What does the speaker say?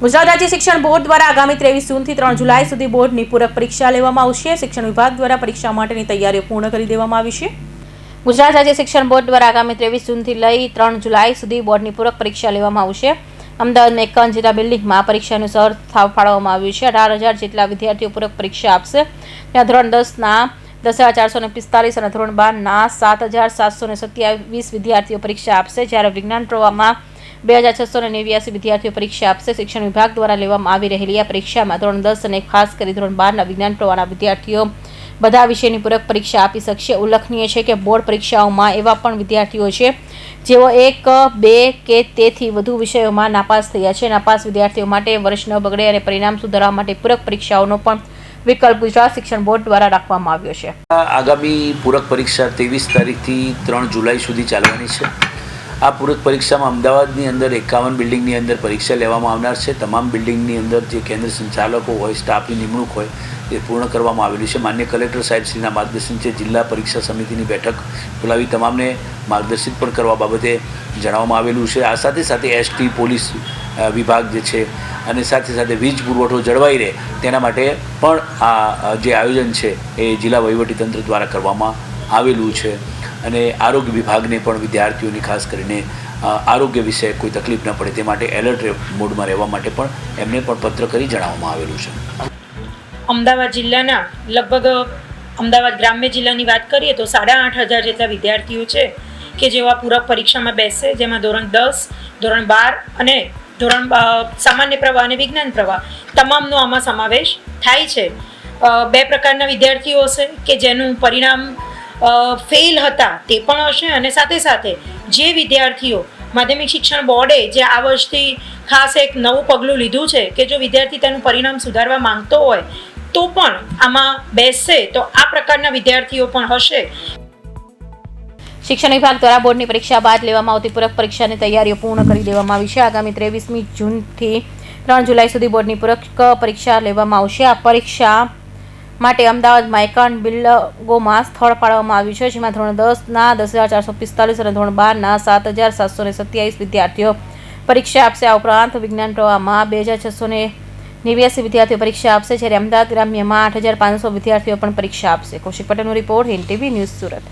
ગુજરાત રાજ્ય શિક્ષણ બોર્ડ દ્વારા આગામી ત્રેવીસ જૂનથી ત્રણ જુલાઈ સુધી બોર્ડની પૂરક પરીક્ષા લેવામાં આવશે. શિક્ષણ વિભાગ દ્વારા પરીક્ષા માટેની તૈયારીઓ પૂર્ણ કરી દેવામાં આવી છે. ગુજરાત રાજ્ય શિક્ષણ બોર્ડ દ્વારા આગામી ત્રેવીસ જૂનથી લઈ ત્રણ જુલાઈ સુધી બોર્ડની પૂરક પરીક્ષા લેવામાં આવશે. અમદાવાદ મેકન જિલ્લા બિલ્ડિંગમાં પરીક્ષાનું સર થાવ ફાળવવામાં આવ્યું છે. અઢાર હજાર જેટલા વિદ્યાર્થીઓ પૂરક પરીક્ષા આપશે. ત્યાં ધોરણ દસના દસ હજાર ચારસો ને પિસ્તાલીસ અને ધોરણ બારના સાત હજાર સાતસો ને સત્યાવીસ વિદ્યાર્થીઓ પરીક્ષા આપશે. જ્યારે વિજ્ઞાન પ્રવાહમાં બે હજાર છસો ને નેવ્યાસી વિદ્યાર્થીઓ પરીક્ષા આપશે. શિક્ષણ વિભાગ દ્વારા લેવામાં આવી રહેલી આ પરીક્ષામાં ધોરણ દસ અને ખાસ કરી ધોરણ બારના વિજ્ઞાન પ્રવાહના વિદ્યાર્થીઓ બધા વિષયની પૂરક પરીક્ષા આપી શકશે. ઉલ્લેખનીય છે કે બોર્ડ પરીક્ષાઓમાં એવા પણ વિદ્યાર્થીઓ છે, જેઓ એક, બે કે તેથી વધુ વિષયોમાં નાપાસ થયા છે. નાપાસ વિદ્યાર્થીઓ માટે વર્ષ ન બગડે અને પરિણામ સુધારવા માટે પૂરક પરીક્ષાઓનો પણ વિકલ્પ ગુજરાત શિક્ષણ બોર્ડ દ્વારા રાખવામાં આવ્યો છે. આગામી પૂરક પરીક્ષા ત્રેવીસ તારીખથી ત્રણ જુલાઈ સુધી ચાલવાની છે. આ પૂરક પરીક્ષામાં અમદાવાદની અંદર એકાવન બિલ્ડિંગની અંદર પરીક્ષા લેવામાં આવનાર છે. તમામ બિલ્ડિંગની અંદર જે કેન્દ્ર સંચાલકો હોય, સ્ટાફની નિમણૂક હોય, એ પૂર્ણ કરવામાં આવેલી છે. માન્ય કલેક્ટર સાહેબશ્રીના માર્ગદર્શન છે. જિલ્લા પરીક્ષા સમિતિની બેઠક બોલાવી તમામને માર્ગદર્શિત પણ કરવા બાબતે જણાવવામાં આવેલું છે. આ સાથે સાથે એસટી પોલીસ વિભાગ જે છે અને સાથે સાથે વીજ પુરવઠો જળવાઈ રહે તેના માટે પણ આ જે આયોજન છે એ જિલ્લા વહીવટીતંત્ર દ્વારા કરવામાં આવેલું છે. અને આરોગ્ય વિભાગને પણ વિદ્યાર્થીઓની ખાસ કરીને આરોગ્ય વિશે કોઈ તકલીફ ન પડે તે માટે એલર્ટ મોડમાં રહેવા માટે પણ એમને પણ પત્ર કરી જણાવવામાં આવેલું છે. અમદાવાદ જિલ્લાના લગભગ, અમદાવાદ ગ્રામ્ય જિલ્લાની વાત કરીએ તો સાડા આઠ હજાર જેટલા વિદ્યાર્થીઓ છે કે જેઓ આ પૂરક પરીક્ષામાં બેસશે જેમાં ધોરણ દસ, ધોરણ બાર અને ધોરણ સામાન્ય પ્રવાહ અને વિજ્ઞાન પ્રવાહ તમામનો આમાં સમાવેશ થાય છે. બે પ્રકારના વિદ્યાર્થીઓ હશે કે જેનું પરિણામ ફેલ હતા, તે પણ હશે અને સાથે સાથે જે વિદ્યાર્થીઓ માધ્યમિક શિક્ષણ બોર્ડે જે આ વર્ષથી ખાસ એક નવું પગલું લીધું છે કે જો વિદ્યાર્થી તેનું પરિણામ સુધારવા માંગતો હોય, તો પણ આમાં બેસશે, તો આ પ્રકારના વિદ્યાર્થીઓ પણ હશે. શિક્ષણ વિભાગ દ્વારા બોર્ડની પરીક્ષા બાદ લેવામાં આવતી પૂરક પરીક્ષાની તૈયારીઓ પૂર્ણ કરી દેવામાં આવી છે. આગામી ત્રેવીસમી જૂનથી ત્રણ જુલાઈ સુધી બોર્ડની પૂરક પરીક્ષા લેવામાં આવશે. આ પરીક્ષા માટે અમદાવાદમાં એકાવન બિલ્ડગોમાં સ્થળ પાડવામાં આવ્યું છે, જેમાં ધોરણ દસના દસ હજાર ચારસો પિસ્તાલીસ અને ધોરણ બારના સાત હજાર સાતસો ને સત્યાવીસ વિદ્યાર્થીઓ પરીક્ષા આપશે. આ ઉપરાંત વિજ્ઞાન પ્રવાહમાં બે હજાર છસો ને નેવ્યાસી વિદ્યાર્થીઓ પરીક્ષા આપશે, જ્યારે અમદાવાદ ગ્રામ્યમાં આઠ હજાર પાંચસો વિદ્યાર્થીઓ પણ પરીક્ષા આપશે. કૌશિક પટેલનો report Hind TV news Surat.